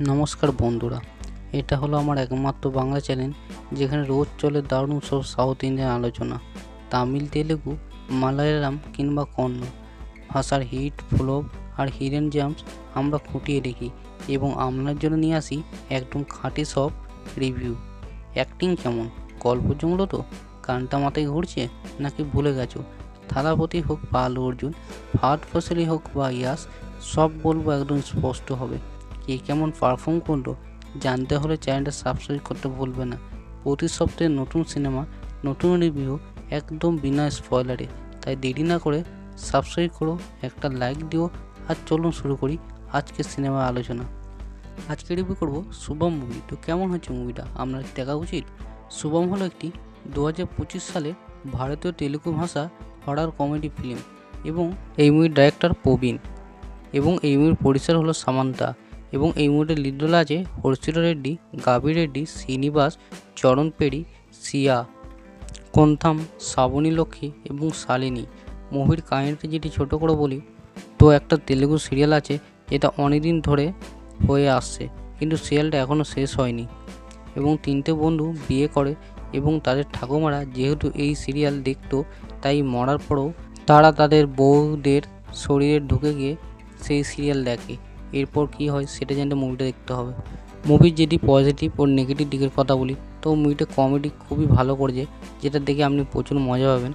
নমস্কার বন্ধুরা, এটা হলো আমার একমাত্র বাংলা চ্যানেল যেখানে রোজ চলে দারুণ সব সাউথ ইন্ডিয়ান আলোচনা। তামিল, তেলেগু, মালায়ালাম কিংবা কন্নড়। ভাষার হিট ফ্লপ আর হিরেন জাম্পস আমরা খুঁটিয়ে দেখি এবং আপনার জন্য নিয়ে আসি একদম খাঁটি সব রিভিউ। অ্যাক্টিং কেমন? গল্প জমলো তো? কানটা মাথায় ঘুরছে নাকি ভুলে গেছো? থালাপতি হোক বা আলু অর্জুন ফাট ফসলি হোক বা ইয়াস, সব বলব একদম স্পষ্ট হবে। কে কেমন পারফর্ম করল, জানতে হলে চ্যানেলটা সাবস্ক্রাইব করতে ভুলবে না। প্রতি সপ্তাহে নতুন সিনেমা নতুন রিভিউ একদম বিনা স্পয়লারে তাই দেরি না করে সাবস্ক্রাইব করো, একটা লাইক দিও, আর চলুন শুরু করি আজকের সিনেমা আলোচনা। আজকে রিভিউ করব শুভম মুভি তো কেমন হচ্ছে মুভিটা কি দেখা উচিত? শুভম হলো একটি দু হাজার পঁচিশ সালে ভারতীয় তেলুগু ভাষা হরার কমেডি ফিল্ম এবং এই মুভির ডাইরেক্টর প্রবীণ এবং এই মুভির পরিচার হলো সামান্তা। এবং এই মুহূর্তে লিড রোলে আছে হর্ষিল রেড্ডি গাবি রেড্ডি, শ্রীনিবাস, চরণ পেড়ি, সিয়া, কোন্থাম, শ্রাবণী লক্ষ্মী এবং শালিনী। মুভির কাহিনীতে যেটি ছোট করে বলি, তো একটা তেলেগু সিরিয়াল আছে, যেটা অনেকদিন ধরে হয়ে আসছে, কিন্তু সিরিয়ালটা এখনও শেষ হয়নি। এবং তিনটে বন্ধু বিয়ে করে এবং তাদের ঠাকুমারা যেহেতু এই সিরিয়াল দেখতো, তাই মরার পরেও তারা তাদের বউদের শরীরে ঢুকে গিয়ে সেই সিরিয়াল দেখে। এরপর কি হয় সেটা জানতে মুভিটা দেখতে হবে। মুভির যেটি পজিটিভ ও নেগেটিভ দিকের কথা বলি, তো মুভিটা কমেডি খুবই ভালো করেছে, যেটা দেখে আপনি প্রচুর মজা পাবেন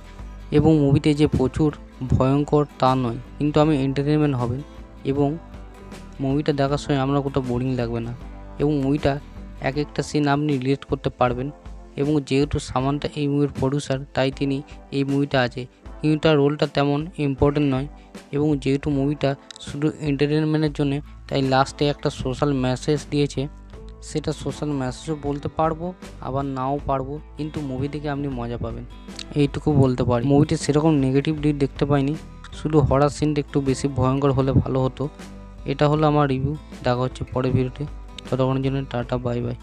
এবং মুভিতে যে প্রচুর ভয়ঙ্কর তা নয়, কিন্তু আমি এন্টারটেনমেন্ট হবেন এবং মুভিটা দেখার সময় আপনার কোথাও বোরিং লাগবে না এবং মুভিটা এক একটা সিন আপনি রিলেট করতে পারবেন এবং যেহেতু সামান্তা এই মুভির প্রডিউসার তাই তিনি এই মুভিটা আছে কিন্তু তার রোলটা তেমন ইম্পর্টেন্ট নয়। এবং যেহেতু মুভিটা শুধু এন্টারটেনমেন্টের জন্য, তাই লাস্টে একটা সোশ্যাল মেসেজ দিয়েছে। সেটা সোশ্যাল মেসেজও বলতে পারব, আবার নাও পারব, কিন্তু মুভি দেখে আপনি মজা পাবেন। এইটুকু বলতে পারি। মুভিতে সেরকম নেগেটিভ দিক দেখতে পাইনি, শুধু হরার সিনটা একটু বেশি ভয়ঙ্কর হলে ভালো হতো। এটা হলো আমার রিভিউ দেখা হচ্ছে পরের ভিডিওতে ততক্ষণের জন্য টাটা বাই বাই